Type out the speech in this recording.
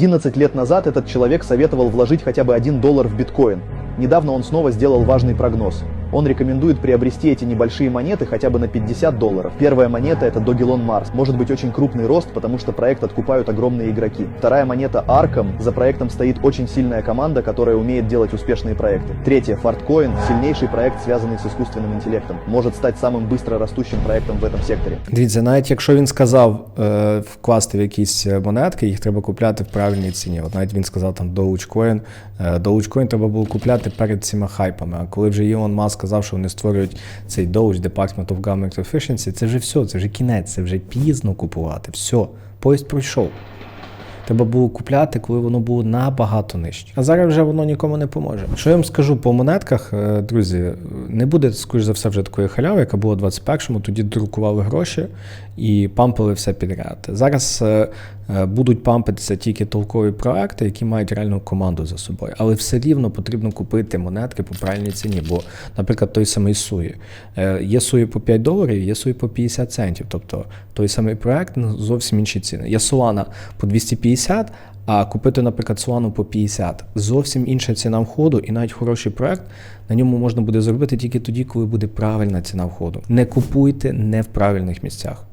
11 лет назад этот человек советовал вложить хотя бы 1 доллар в биткоин. Недавно он снова сделал важный прогноз. Он рекомендует приобрести эти небольшие монеты хотя бы на 50 долларов. Первая монета это Dogilon Mars. Может быть очень крупный рост, потому что проект откупают огромные игроки. Вторая монета Arkham. За проектом стоит очень сильная команда, которая умеет делать успешные проекты. Третья Fartcoin. Сильнейший проект, связанный с искусственным интеллектом. Может стать самым быстро растущим проектом в этом секторе. Дивіться, навіть якщо він сказав е, вкласти в якісь е, монетки, їх треба купляти в правильній ціні. От навіть він сказав там Dogecoin. Е, Dogecoin треба було купляти перед цими хайпами. А коли вже Ілон Маск сказав, що вони створюють цей Doge, Department of Government Efficiency, це вже все, це вже кінець, це вже пізно купувати. Все, поїзд пройшов. Треба було купляти, коли воно було набагато нижче. А зараз вже воно нікому не поможе. Що я вам скажу по монетках, е, друзі, не буде, скоріш за все, вже такої халяви, яка була 21-му, тоді друкували гроші і пампили все підряд. Зараз е, е, будуть пампитися тільки толкові проекти, які мають реальну команду за собою. Але все рівно потрібно купити монетки по правильній ціні. Бо, наприклад, той самий Суї. Є Суї по 5 доларів, є Суї по 50 центів. Тобто той самий проект зовсім інші ціни. Є Solana по 250, а купити, наприклад, Solana по 50. Зовсім інша ціна входу, і навіть хороший проект на ньому можна буде зробити тільки тоді, коли буде правильна ціна входу. Не купуйте не в правильних місцях.